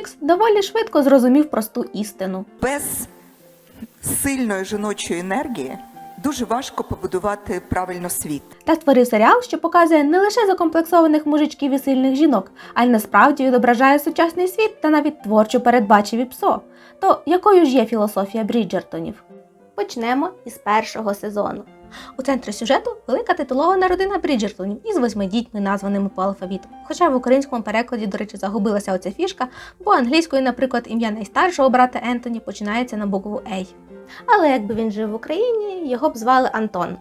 Фенікс доволі швидко зрозумів просту істину. Без сильної жіночої енергії дуже важко побудувати правильно світ. Та створив серіал, що показує не лише закомплексованих мужичків і сильних жінок, а й насправді відображає сучасний світ та навіть творчу передбачив і псо. То якою ж є філософія Бріджертонів? Почнемо із першого сезону. У центрі сюжету велика титулована родина Бріджертонів із восьми дітьми, названими по алфавіту. Хоча в українському перекладі, до речі, загубилася оця фішка, бо англійською, наприклад, ім'я найстаршого брата Ентоні починається на букву Ей. Але якби він жив в Україні, його б звали Антон.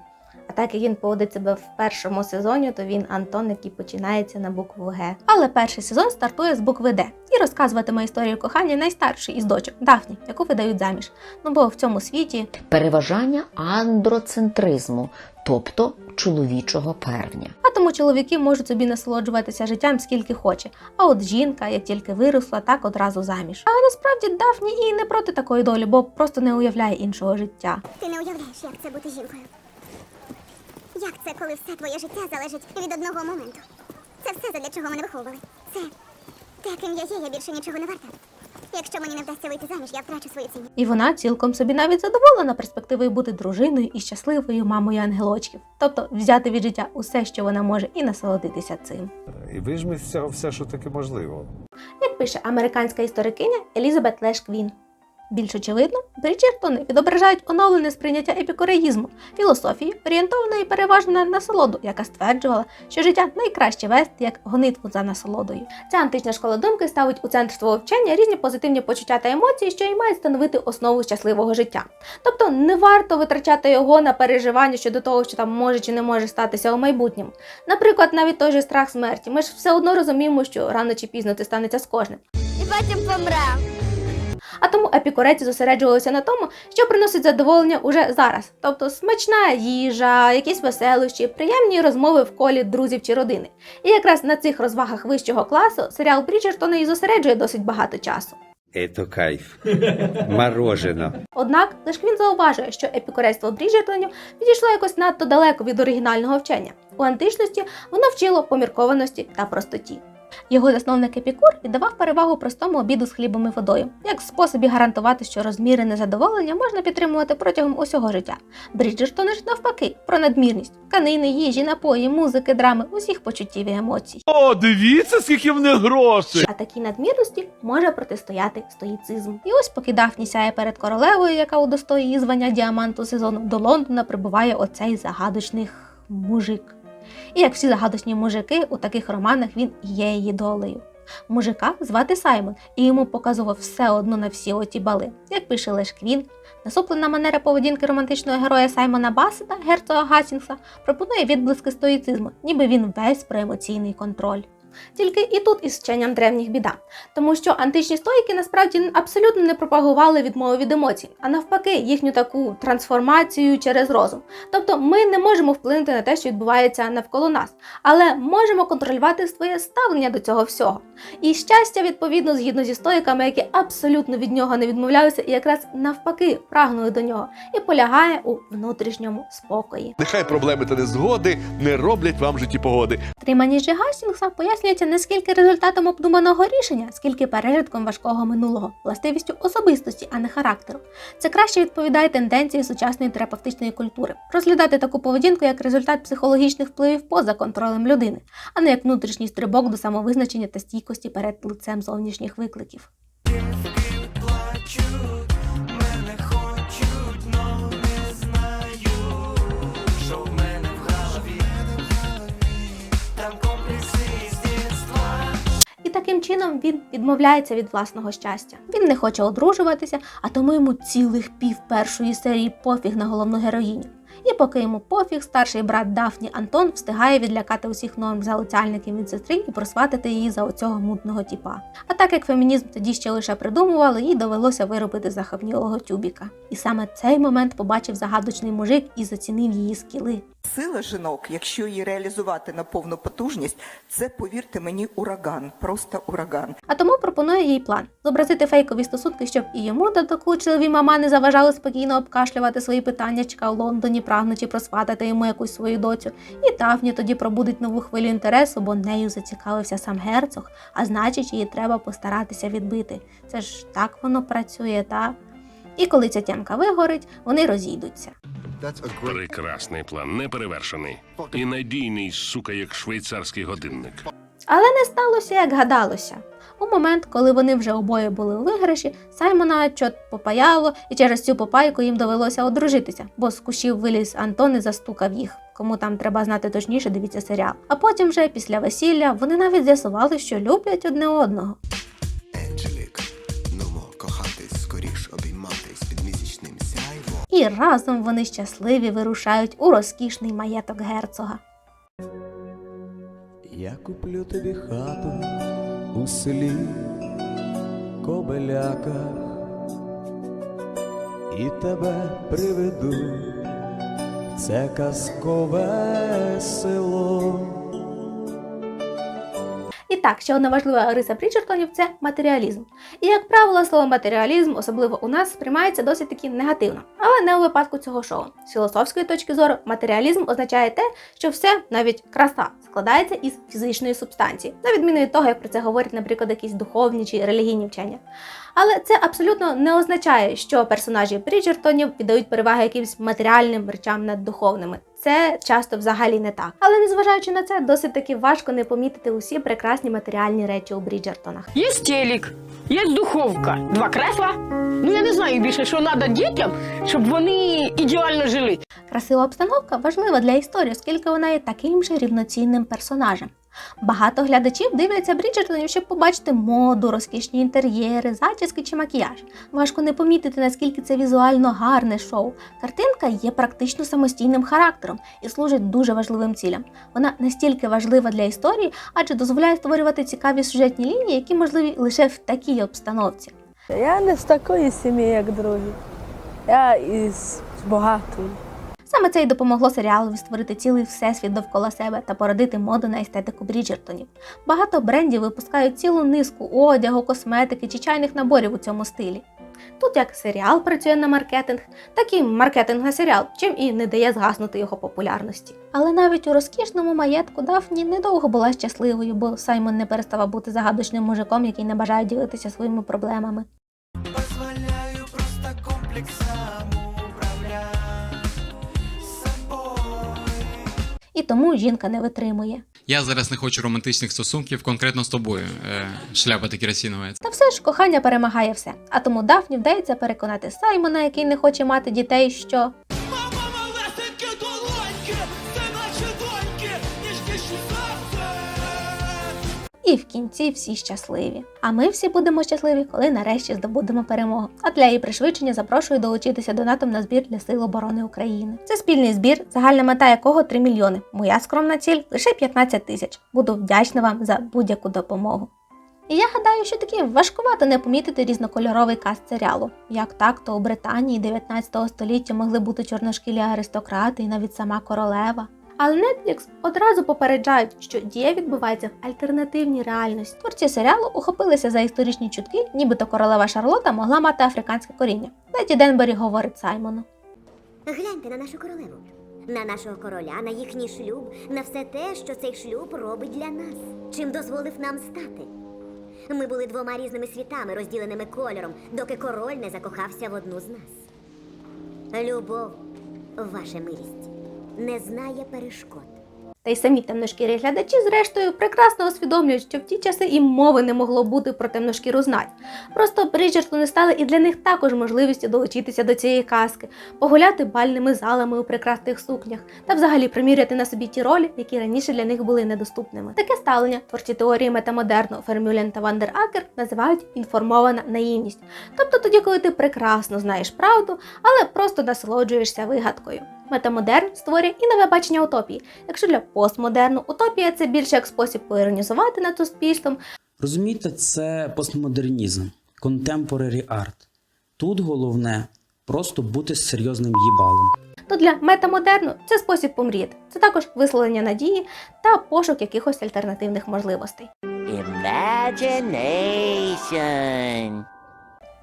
А так як він поводить себе в першому сезоні, то він Антон, який починається на букву Г. Але перший сезон стартує з букви Д і розказуватиме історію кохання найстаршої із дочок Дафні, яку видають заміж. Ну бо в цьому світі переважання андроцентризму, тобто чоловічого первня. А тому чоловіки можуть собі насолоджуватися життям скільки хоче. А от жінка, як тільки виросла, так одразу заміж. Але насправді Дафні і не проти такої долі, бо просто не уявляє іншого життя. Ти не уявляєш, як це бути жінкою. Як це, коли все твоє життя залежить від одного моменту? Це все задля чого мене виховували. Це те, ким я є, я більше нічого не варта. Якщо мені не вдасться вийти заміж, я втрачу свою цінність. І вона цілком собі навіть задоволена перспективою бути дружиною і щасливою мамою ангелочків, тобто взяти від життя усе, що вона може, і насолодитися цим. І вижми з цього все, що таке можливо. Як пише американська історикиня Елізабет Леш Квін. Більш очевидно, Бріджертони відображають оновлене сприйняття епікуреїзму, філософії, орієнтованої переважно на насолоду, яка стверджувала, що життя найкраще вести як гонитву за насолодою. Ця антична школа думки ставить у центр свого вчення різні позитивні почуття та емоції, що й мають становити основу щасливого життя. Тобто не варто витрачати його на переживання щодо того, що там може чи не може статися у майбутньому. Наприклад, навіть той же страх смерті. Ми ж все одно розуміємо, що рано чи пізно це станеться з кожним. І потім помрем. А тому епікуреці зосереджувалися на тому, що приносить задоволення уже зараз, тобто смачна їжа, якісь веселощі, приємні розмови в колі друзів чи родини. І якраз на цих розвагах вищого класу серіал Бріджертона і зосереджує досить багато часу. Это кайф. Морожено. Однак лише він зауважує, що епікурейство Бріджертонів підійшло якось надто далеко від оригінального вчення. У античності воно вчило поміркованості та простоті. Його засновник Епікур віддавав перевагу простому обіду з хлібом і водою, як способі гарантувати, що розмірене задоволення можна підтримувати протягом усього життя. Бріджертони ж навпаки про надмірність тканини, їжі, напої, музики, драми, усіх почуттів і емоцій. О, дивіться, скільки в них грошей! А такій надмірності може протистояти стоїцизм. І ось поки Дафні сяє перед королевою, яка удостоїть її звання діаманту сезону, до Лондона прибуває оцей загадочний мужик. І як всі загадочні мужики, у таких романах він є її долею. Мужика звати Саймон, і йому показував все одно на всі оті бали. Як пише Леш Квін, насуплена манера поведінки романтичного героя Саймона Басета, герцога Гасінгса, пропонує відблиски стоїцизму, ніби він весь про емоційний контроль. Тільки і тут із вченням древніх біда, тому що античні стоїки насправді абсолютно не пропагували відмову від емоцій, а навпаки, їхню таку трансформацію через розум. Тобто ми не можемо вплинути на те, що відбувається навколо нас, але можемо контролювати своє ставлення до цього всього. І щастя, відповідно, згідно зі стоїками, які абсолютно від нього не відмовлялися і якраз навпаки прагнули до нього, і полягає у внутрішньому спокої. Нехай проблеми та незгоди не роблять вам житті погоди. Триманість же Гастінгса пояснюється не скільки результатом обдуманого рішення, скільки пережитком важкого минулого, властивістю особистості, а не характеру. Це краще відповідає тенденції сучасної терапевтичної культури розглядати таку поведінку як результат психологічних впливів поза контролем людини, а не як внутрішній стрибок до самовизначення та стійкості перед лицем зовнішніх викликів. І таким чином він відмовляється від власного щастя. Він не хоче одружуватися, а тому йому цілих пів першої серії пофіг на головну героїню. І поки йому пофіг, старший брат Дафні Антон встигає відлякати усіх новим залицяльників від сестри і просватити її за оцього мутного тіпа. А так як фемінізм тоді ще лише придумували, їй довелося виробити захавнілого тюбіка. І саме цей момент побачив загадочний мужик і зацінив її скіли. Сила жінок, якщо її реалізувати на повну потужність, це, повірте мені, ураган, просто ураган. А тому пропонує їй план зобразити фейкові стосунки, щоб і йому додокучливі мама не заважали спокійно обкашлювати свої питання в Лондоні прагнучи просватати йому якусь свою доцю, і Дафні тоді пробудить нову хвилю інтересу, бо нею зацікавився сам герцог, а значить, її треба постаратися відбити. Це ж так воно працює, та? І коли ця тямка вигорить, вони розійдуться. Прекрасний план, неперевершений. І надійний, сука, як швейцарський годинник. Але не сталося, як гадалося. У момент, коли вони вже обоє були у виграші, Саймона чот попаяло, і через цю попайку їм довелося одружитися, бо з кущів виліз Антон і застукав їх. Кому там треба знати точніше, дивіться серіал. А потім, вже після весілля, вони навіть з'ясували, що люблять одне одного. Енджелік, нумо кохатись, скоріш обійматись під місячним сяйвом. І разом вони щасливі вирушають у розкішний маєток герцога. Я куплю тобі хату у селі Кобеляках і тебе приведу. в Це казкове село. Так, ще одна важлива риса Бріджертонів це матеріалізм. І як правило, слово матеріалізм, особливо у нас, сприймається досить таки негативно, але не у випадку цього шоу. З філософської точки зору, матеріалізм означає те, що все, навіть краса, складається із фізичної субстанції, на відміну від того, як про це говорять, наприклад, якісь духовні чи релігійні вчення. Але це абсолютно не означає, що персонажі Бріджертонів віддають перевагу якимсь матеріальним речам над духовними. Це часто взагалі не так. Але незважаючи на це, досить таки важко не помітити усі прекрасні матеріальні речі у Бріджертонах. Є телек, є духовка, два кресла. Ну я не знаю більше, що треба дітям, щоб вони ідеально жили. Красива обстановка важлива для історії, оскільки вона є таким же рівноцінним персонажем. Багато глядачів дивляться Бріджертонів, щоб побачити моду, розкішні інтер'єри, зачіски чи макіяж. Важко не помітити, наскільки це візуально гарне шоу. Картинка є практично самостійним характером і служить дуже важливим цілям. Вона настільки важлива для історії, адже дозволяє створювати цікаві сюжетні лінії, які можливі лише в такій обстановці. Я не з такої сім'ї, як другі. Я із багатої. Саме це й допомогло серіалові створити цілий всесвіт довкола себе та породити моду на естетику Бріджертонів. Багато брендів випускають цілу низку одягу, косметики чи чайних наборів у цьому стилі. Тут як серіал працює на маркетинг, так і маркетинг на серіал, чим і не дає згаснути його популярності. Але навіть у розкішному маєтку Дафні недовго була щасливою, бо Саймон не переставав бути загадочним мужиком, який не бажає ділитися своїми проблемами. І тому жінка не витримує. Я зараз не хочу романтичних стосунків конкретно з тобою. Е, шляпа та керосінова. Та все ж кохання перемагає все. А тому Дафні вдається переконати Саймона, який не хоче мати дітей, що і в кінці всі щасливі. А ми всі будемо щасливі, коли нарешті здобудемо перемогу. А для її пришвидшення запрошую долучитися донатом на збір для Сил оборони України. Це спільний збір, загальна мета якого 3 мільйони. Моя скромна ціль лише 15 тисяч. Буду вдячна вам за будь-яку допомогу. І я гадаю, що таки важкувато не помітити різнокольоровий каст серіалу. Як так, то у Британії 19 століття могли бути чорношкілі аристократи і навіть сама королева. Але Netflix одразу попереджають, що дія відбувається в альтернативній реальності. Творці серіалу ухопилися за історичні чутки, нібито королева Шарлота могла мати африканське коріння. Леді Денбері говорить Саймону. Гляньте на нашу королеву, на нашого короля, на їхній шлюб, на все те, що цей шлюб робить для нас, чим дозволив нам стати. Ми були двома різними світами, розділеними кольором, доки король не закохався в одну з нас. Любов, ваша милість, не знає перешкод. Та й самі темношкірі глядачі, зрештою, прекрасно усвідомлюють, що в ті часи і мови не могло бути про темношкіру знать. Просто Бріджертони стали і для них також можливістю долучитися до цієї казки, погуляти бальними залами у прекрасних сукнях та взагалі приміряти на собі ті ролі, які раніше для них були недоступними. Таке ставлення творці теорії метамодерну Фермюлен та Вандер Акер називають інформована наївність. Тобто тоді, коли ти прекрасно знаєш правду, але просто насолоджуєшся вигадкою. Метамодерн створює і нове бачення утопії. Якщо для постмодерну утопія це більше як спосіб поіронізувати над суспільством, Розумієте, це постмодернізм, contemporary art. Тут головне просто бути серйозним їбалом. то для метамодерну це спосіб помріяти. Це також висловлення надії та пошук якихось альтернативних можливостей. Imagination.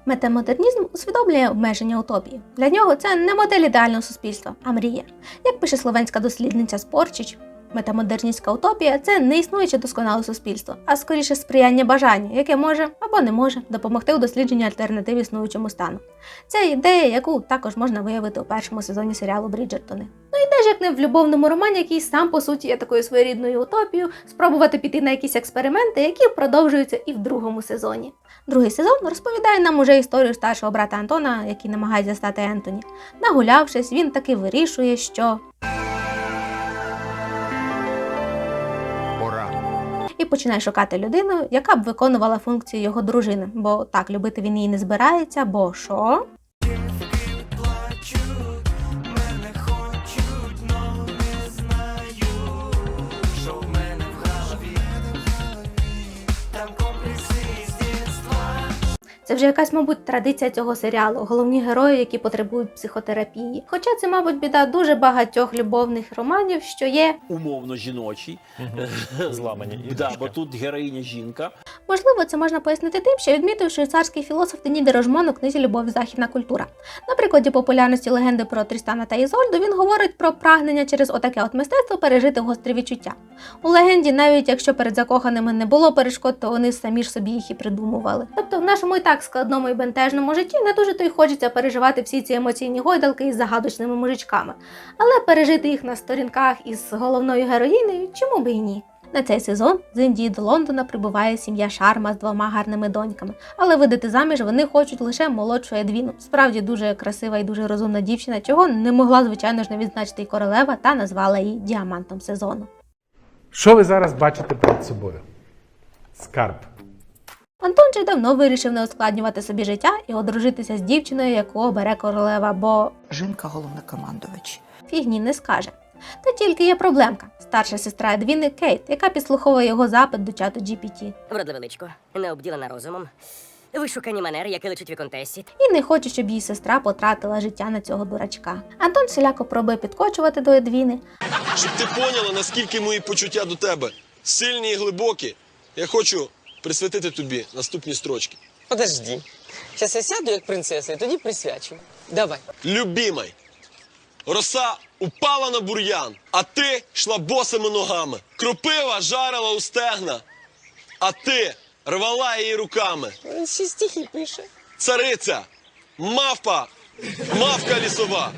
Метамодернізм усвідомлює обмеження утопії. Для нього це не модель ідеального суспільства, а мрія. Як пише словенська дослідниця Спорчич, метамодерністська утопія це не існуюче досконале суспільство, а скоріше сприяння бажанню, яке може або не може допомогти у дослідженні альтернатив існуючому стану. Це ідея, яку також можна виявити у першому сезоні серіалу Бріджертони. Ну і теж як не в любовному романі, який сам по суті є такою своєрідною утопією, спробувати піти на якісь експерименти, які продовжуються і в другому сезоні. Другий сезон розповідає нам уже історію старшого брата Антона, який намагається стати Ентоні. Нагулявшись, він таки вирішує, що і починає шукати людину, яка б виконувала функцію його дружини. Бо так, любити він її не збирається, бо що? Це вже якась, мабуть, традиція цього серіалу. Головні герої, які потребують психотерапії. Хоча це, мабуть, біда дуже багатьох любовних романів, що є умовно жіночий. Зламані Да, бо тут героїня жінка. Можливо, це можна пояснити тим, що відмітив швейцарський філософ Дені Дерожмон у книзі Любов західна культура. На прикладі популярності легенди про Трістана та Ізольду він говорить про прагнення через отаке от мистецтво пережити гострі відчуття. У легенді, навіть якщо перед закоханими не було перешкод, то вони самі ж собі їх і придумували. Тобто в нашому і так складному і бентежному житті не дуже то й хочеться переживати всі ці емоційні гойдалки із загадочними мужичками, але пережити їх на сторінках із головною героїнею, чому би і ні? На цей сезон з Індії до Лондона прибуває сім'я Шарма з двома гарними доньками, але видати заміж вони хочуть лише молодшу Едвіну. Справді дуже красива і дуже розумна дівчина, чого не могла, звичайно ж, не відзначити й королева та назвала її діамантом сезону. Що ви зараз бачите перед собою? Скарб. Антон же давно вирішив не ускладнювати собі життя і одружитися з дівчиною, яку обере королева, бо Жінка головнокомандувач. фігні не скаже. Та тільки є проблемка: старша сестра Едвіни Кейт, яка підслуховує його запит до чату GPT. Вродливе личко, не обділена розумом. Вишукані манери, які личуть віконтесі. і не хоче, щоб її сестра потратила життя на цього дурачка. Антон всіляко пробує підкочувати до Едвіни, Щоб ти поняла, наскільки мої почуття до тебе сильні і глибокі. Я хочу присвятити тобі наступні строчки. Подожди. Зараз я сяду як принцеса і тоді присвячу. Давай. Любімай, роса упала на бур'ян, а ти йшла босими ногами. Кропива жарила у стегна, а ти рвала її руками. Він ще стихи пише. Цариця, мавпа, мавка лісова,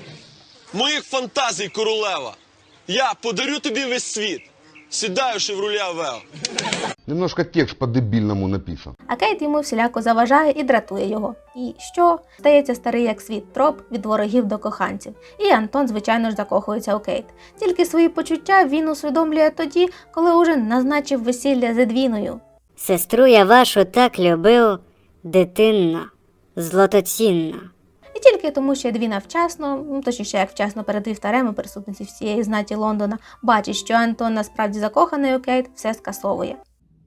моїх фантазій королева. Я подарю тобі весь світ, сідаю шевруля Авео. Немножко текст по-дебільному написан. а Кейт йому всіляко заважає і дратує його. І що? Стається старий як світ троп від ворогів до коханців. І Антон, звичайно ж, закохується у Кейт. Тільки свої почуття він усвідомлює тоді, коли уже назначив весілля з Едвіною. Сестру я вашу так любив, дитинна, злотоцінна. І тільки тому, що Едвіна вчасно, ну точніше, як вчасно перед вівтарем у присутності всієї знаті Лондона, бачить, що Антон насправді закоханий у Кейт, все скасовує.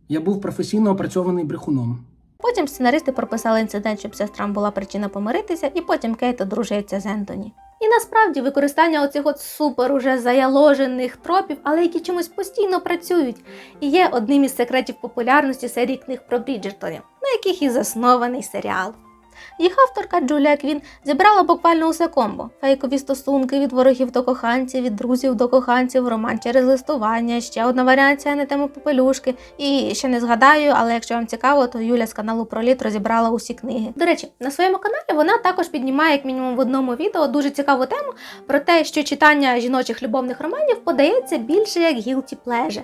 Я був професійно опрацьований брехуном. Потім сценаристи прописали інцидент, щоб сестрам була причина помиритися, і потім Кейт одружується з Ентоні. І насправді використання оцих от супер уже заяложених тропів, але які чомусь постійно працюють, і є одним із секретів популярності серії книг про Бріджертонів, на яких і заснований серіал. Їх авторка Джулія Квін зібрала буквально усе комбо: фейкові стосунки від ворогів до коханців, від друзів до коханців, роман через листування, ще одна варіація на тему попелюшки. І ще не згадаю, але якщо вам цікаво, то Юля з каналу Проліт розібрала усі книги. До речі, на своєму каналі вона також піднімає, як мінімум, в одному відео дуже цікаву тему про те, що читання жіночих любовних романів подається більше як guilty pleasure.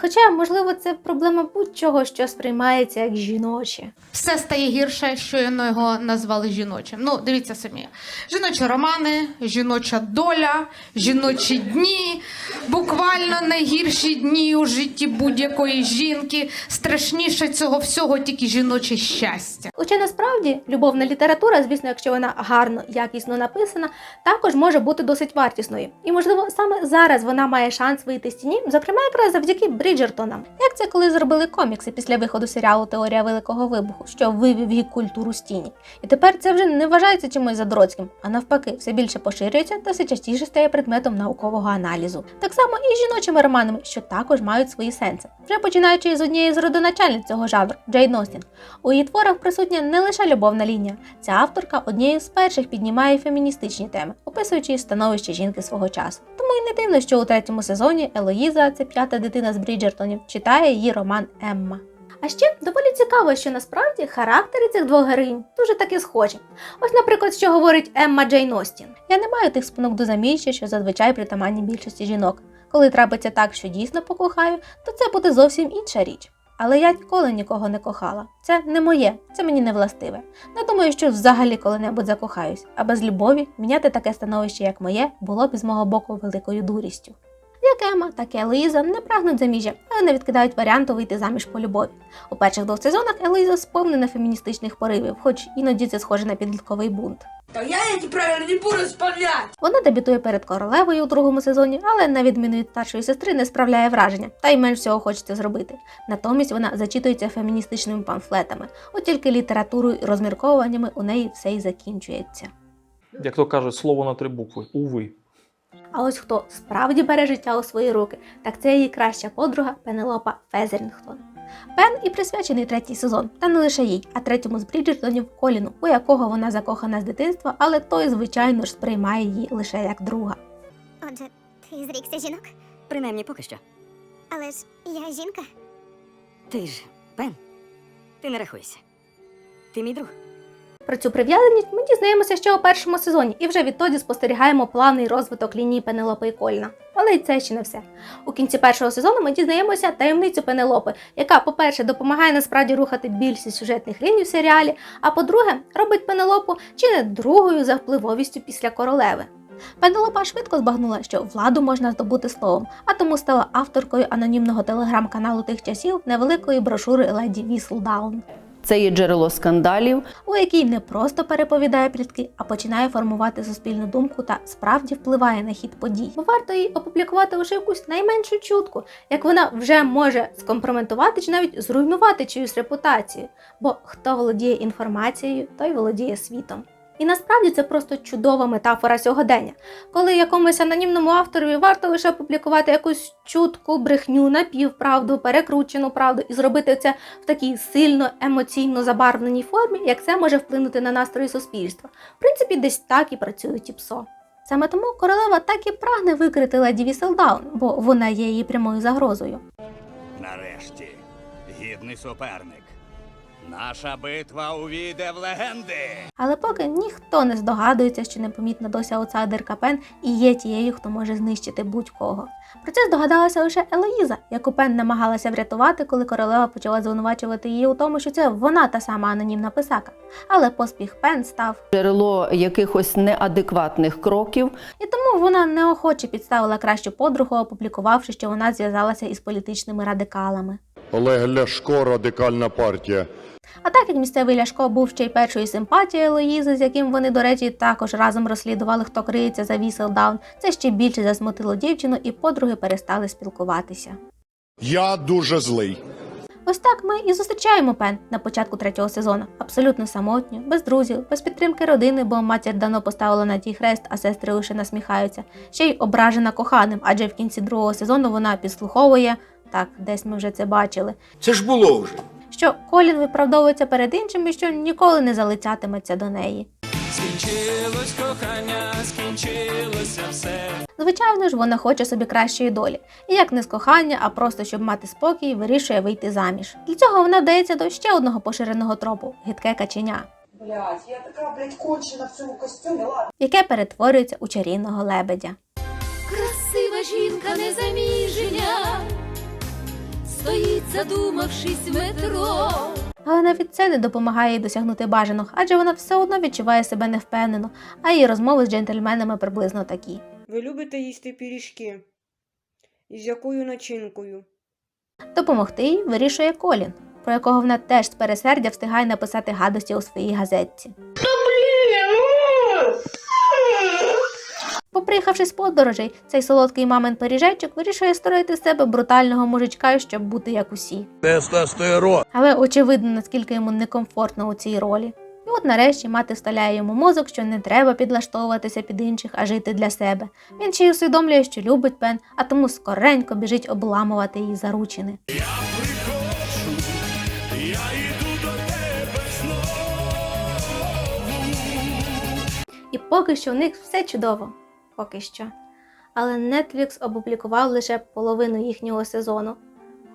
Хоча, можливо, це проблема будь-чого, що сприймається як жіноче. все стає гірше, щойно його назвали жіночим. Ну, дивіться самі: жіночі романи, жіноча доля, жіночі дні, буквально найгірші дні у житті будь-якої жінки. Страшніше цього всього тільки жіноче щастя. Хоча насправді любовна література, звісно, якщо вона гарно, якісно написана, також може бути досить вартісною. І можливо саме зараз вона має шанс вийти з тіні, зокрема якраз завдяки Бріджертонам. Як це коли зробили комікси після виходу серіалу Теорія Великого Вибуху, що вивів її культуру з тіні. І тепер це вже не вважається чимось задроцьким, а навпаки, все більше поширюється та все частіше стає предметом наукового аналізу. Так само і з жіночими романами, що також мають свої сенси. Вже починаючи з однієї з родоначальниць цього жанру Джейн Остін. У її творах присутня не лише любовна лінія. Ця авторка однією з перших піднімає феміністичні теми, описуючи становище жінки свого часу. Тому й не дивно, що у третьому сезоні Елоїза, це п'ята дитина з Бріджертонів, читає її роман Емма. А ще доволі цікаво, що насправді характери цих двох героїнь дуже таки схожі. Ось, наприклад, що говорить Емма Джейн Остін. Я не маю тих спонук до заміжжя, що зазвичай притаманні більшості жінок. Коли трапиться так, що дійсно покохаю, то це буде зовсім інша річ. Але я ніколи нікого не кохала. Це не моє, це мені не властиве. Не думаю, що взагалі коли-небудь закохаюсь, а без любові міняти таке становище, як моє, було б із мого боку великою дурістю. Як Ема, так і Елоїза не прагнуть заміжжя, але не відкидають варіанту вийти заміж по любові. У перших двох сезонах Елоїза сповнена феміністичних поривів, хоч іноді це схоже на підлітковий бунт. Та я эти правила не буду исполнять! Вона дебютує перед королевою у другому сезоні, але на відміну від старшої сестри не справляє враження, та й менш всього хочеться зробити. Натомість вона зачитується феміністичними памфлетами, от тільки літературою і розмірковуваннями у неї все й закінчується. Як то кажуть, слово на три букви. Уви. А ось хто справді бере життя у свої руки, так це її краща подруга Пенелопа Фезерінгтон. Пен і присвячений третій сезон, та не лише їй, а третьому з Бріджертонів Коліну, у якого вона закохана з дитинства, але той, звичайно ж, сприймає її лише як друга. Отже, ти зрікся жінок? Принаймні поки що. Але ж я жінка. Ти ж, Пен, ти не рахуйся. Ти мій друг. Про цю прив'язаність ми дізнаємося ще у першому сезоні, і вже відтоді спостерігаємо плавний розвиток лінії Пенелопи і Коліна. Але й це ще не все. У кінці першого сезону ми дізнаємося таємницю Пенелопи, яка, по-перше, допомагає насправді рухати більшість сюжетних ліній в серіалі, а по-друге, робить Пенелопу чи не другою за впливовістю після королеви. Пенелопа швидко збагнула, що владу можна здобути словом, а тому стала авторкою анонімного телеграм-каналу тих часів невеликої брошури леді Віслдаун. Це є джерело скандалів. у якій не просто переповідає плітки, а починає формувати суспільну думку та справді впливає на хід подій. Варто їй опублікувати лише якусь найменшу чутку, як вона вже може скомпрометувати чи навіть зруйнувати чиюсь репутацію. Бо хто володіє інформацією, той володіє світом. І насправді це просто чудова метафора сьогодення, коли якомусь анонімному авторові варто лише опублікувати якусь чутку, брехню, напівправду, перекручену правду і зробити це в такій сильно емоційно забарвленій формі, як це може вплинути на настрої суспільства. В принципі, десь так і працюють і ПСО. Саме тому королева так і прагне викрити леді Віселдаун, бо вона є її прямою загрозою. Нарешті, гідний суперник. Наша битва увійде в легенди. Але поки ніхто не здогадується, що непомітна досі аутсайдерка Пен і є тією, хто може знищити будь-кого. Про це здогадалася лише Елоїза, яку Пен намагалася врятувати, коли королева почала звинувачувати її у тому, що це вона та сама анонімна писака. Але поспіх Пен став, Джерело якихось неадекватних кроків. і тому вона неохоче підставила кращу подругу, опублікувавши, що вона зв'язалася із політичними радикалами. Олег Ляшко, радикальна партія. А так як місцевий Ляшко був ще й першою симпатією Лоїзи, з яким вони, до речі, також разом розслідували, хто криється за Віселдаун, це ще більше засмутило дівчину, і подруги перестали спілкуватися. Я дуже злий. Ось так ми і зустрічаємо Пен на початку третього сезону. Абсолютно самотньо, без друзів, без підтримки родини, бо матір давно поставила на тій хрест, а сестри лише насміхаються. Ще й ображена коханим, адже в кінці другого сезону вона підслуховує. Так, десь ми вже це бачили. Це ж було вже. Що Колін виправдовується перед іншим і що ніколи не залицятиметься до неї. Скінчилось кохання, скінчилося все. Звичайно ж, вона хоче собі кращої долі. І як не з кохання, а просто щоб мати спокій, вирішує вийти заміж. Для цього вона вдається до ще одного поширеного тропу гидке каченя, Блять, я така, блять, кончена в цьому костюмі, ладно. яке перетворюється у чарівного лебедя. Красива жінка незаміжня, стоїть, задумавшись в метро. Але навіть це не допомагає їй досягнути бажаного, адже вона все одно відчуває себе невпевнено, а її розмови з джентльменами приблизно такі. Ви любите їсти пиріжки? Із якою начинкою? Допомогти їй вирішує Колін, про якого вона теж з пересердя встигає написати гадості у своїй газетці. Поприїхавши з подорожей, цей солодкий мамин пиріжечок вирішує створити з себе брутального мужичка, щоб бути як усі. Але очевидно, наскільки йому некомфортно у цій ролі. І от нарешті мати вставляє йому мозок, що не треба підлаштовуватися під інших, а жити для себе. Він ще й усвідомлює, що любить Пен, а тому скоренько біжить обламувати її заручини. І поки що у них все чудово. Поки що. Але Netflix опублікував лише половину їхнього сезону.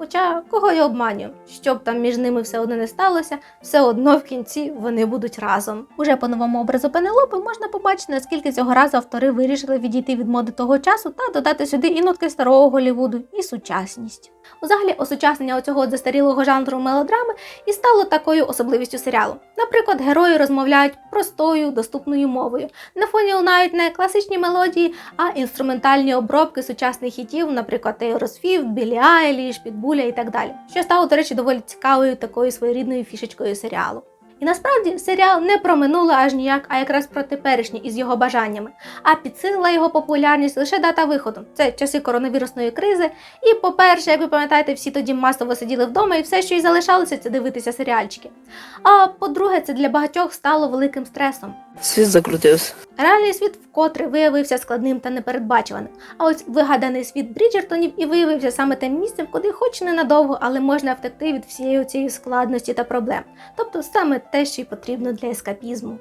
Хоча кого я обманю, щоб там між ними все одно не сталося, все одно в кінці вони будуть разом. Уже по новому образу Пенелопи можна побачити, наскільки цього разу автори вирішили відійти від моди того часу та додати сюди і нотки старого Голлівуду, і сучасність. Взагалі, осучаснення оцього застарілого жанру мелодрами і стало такою особливістю серіалу. Наприклад, герої розмовляють простою, доступною мовою. На фоні лунають не класичні мелодії, а інструментальні обробки сучасних хітів, наприклад, Taylor Swift, Біллі Айліш, Підбуля і так далі. Що стало, до речі, доволі цікавою такою своєрідною фішечкою серіалу. І насправді серіал не про минуле аж ніяк, а якраз про теперішнє із його бажаннями. А підсилила його популярність лише дата виходу. Це часи коронавірусної кризи. І, по-перше, як ви пам'ятаєте, всі тоді масово сиділи вдома і все, що й залишалося, це дивитися серіальчики. А по-друге, це для багатьох стало великим стресом. Світ закрутився. Реальний світ вкотре виявився складним та непередбачуваним. А ось вигаданий світ Бріджертонів і виявився саме тим місцем, куди хоч ненадовго, але можна втекти від всієї цієї складності та проблем. Тобто саме те, що й потрібно для ескапізму.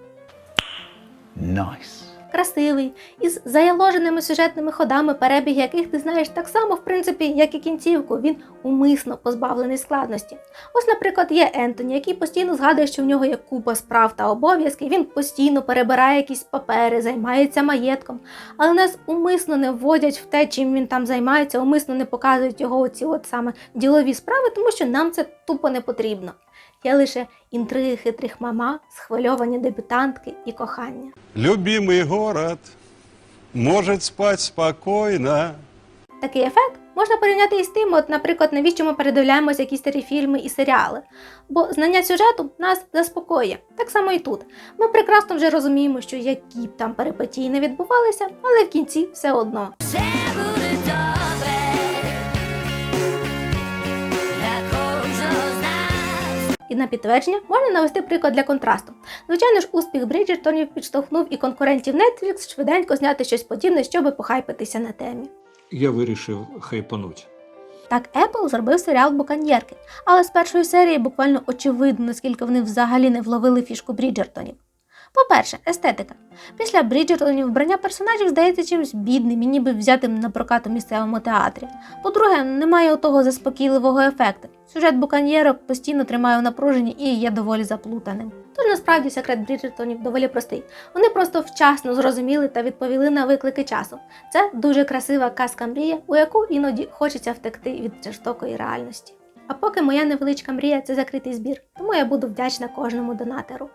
Найс. Красивий, із заяложеними сюжетними ходами, перебіг яких ти знаєш так само, в принципі, як і кінцівку. Він умисно позбавлений складності. Ось, наприклад, є Ентоні, який постійно згадує, що в нього є купа справ та обов'язків. Він постійно перебирає якісь папери, займається маєтком. Але нас умисно не вводять в те, чим він там займається, умисно не показують його оці от саме ділові справи, тому що нам це тупо не потрібно. Є лише інтриги хитрих мама, схвильовані дебютантки і кохання. Любимый город может спать спокойно. Такий ефект можна порівняти із тим, от, наприклад, навіщо ми передивляємося якісь старі фільми і серіали. Бо знання сюжету нас заспокоює. Так само і тут. Ми прекрасно вже розуміємо, що які б там перипетії не відбувалися, але в кінці все одно. І на підтвердження можна навести приклад для контрасту. Звичайно ж, успіх Бріджертонів підштовхнув і конкурентів Netflix швиденько зняти щось подібне, щоб похайпитися на темі. Я вирішив хайпануть. Так Apple зробив серіал Буканьєрки, але з першої серії буквально очевидно, наскільки вони взагалі не вловили фішку Бріджертонів. По-перше, естетика. Після Бріджертонів вбрання персонажів здається чимось бідним і ніби взятим на прокат у місцевому театрі. По-друге, немає того заспокійливого ефекту. Сюжет буканьєрок постійно тримає у напруженні і є доволі заплутаним. Тож насправді секрет Бріджертонів доволі простий. Вони просто вчасно зрозуміли та відповіли на виклики часу. Це дуже красива казка мрія, у яку іноді хочеться втекти від жорстокої реальності. А поки моя невеличка мрія це закритий збір, тому я буду вдячна кожному донатеру.